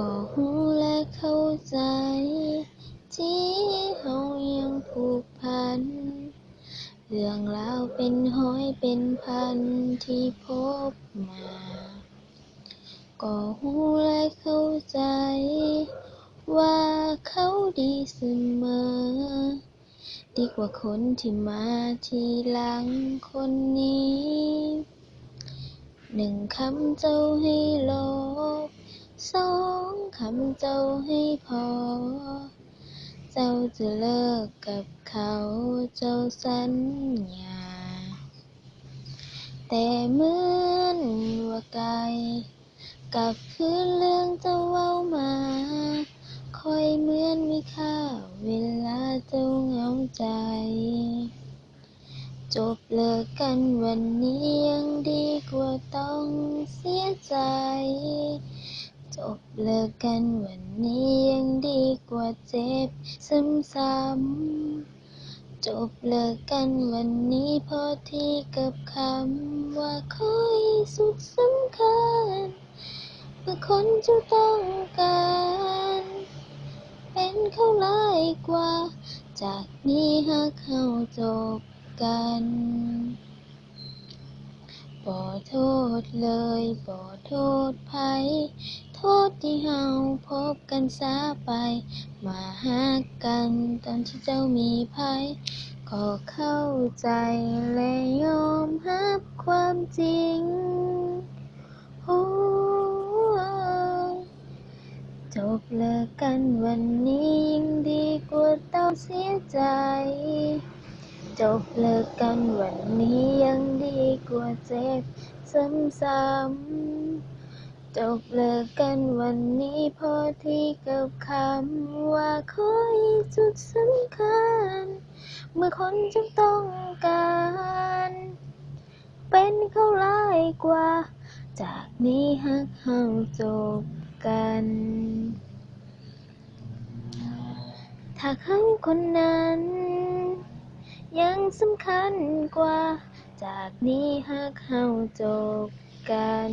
ก็หูและเข้าใจ ที่เฮายังผูกพัน เรื่องราวเป็นร้อยเป็นพันที่พบมา ก็หูและเข้าใจ ว่าเขาดีเสมอ ดีกว่าคนที่มาทีหลังคนนี้ หนึ่งคำเจ้าให้ลบ สองคำเจ้าให้พอ เจ้าจะเลิกกับเขาเจ้าสัญญา แต่เหมือนว่าไกลกับคืนเรื่องเจ้าเว้ามาคอยเหมือนมีค่าเวลาเจ้าเหงาใจ จบเลิกกันวันนี้ยังดีกว่าต้องเสียใจ จบเลิกกันวันนี้ยังดีกว่าเจ็บซ้ำๆจบเลิกกันวันนี้พอที่กับคำว่าคอยสุดสำคัญเมื่อคนจ้าต้องการ เป็นเขาหลายกว่า จากนี้หากเขาจบกันบ่โทษเลยบ่โทษไผ โทษที่เฮาพบกันสาไป มาหากันตอนที่เจ้ามีภัยก็เข้าใจและยอมรับความจริงโอ้จบเลิกกันวันนี้ยิ่งดีกว่าต้องเสียใจ จบเลิกกันวันนี้ยังดีกว่าเจ็บซ้ำๆ จบเลิกกันวันนี้พอที่กับคำว่าคอยจุดสำคัญ เมื่อคนจะต้องการ เป็นเขาหลายกว่า จากนี้หักเฮาจบกัน ถ้าเขาคนนั้น ยังสำคัญกว่า จากนี้หากเฮาจบกัน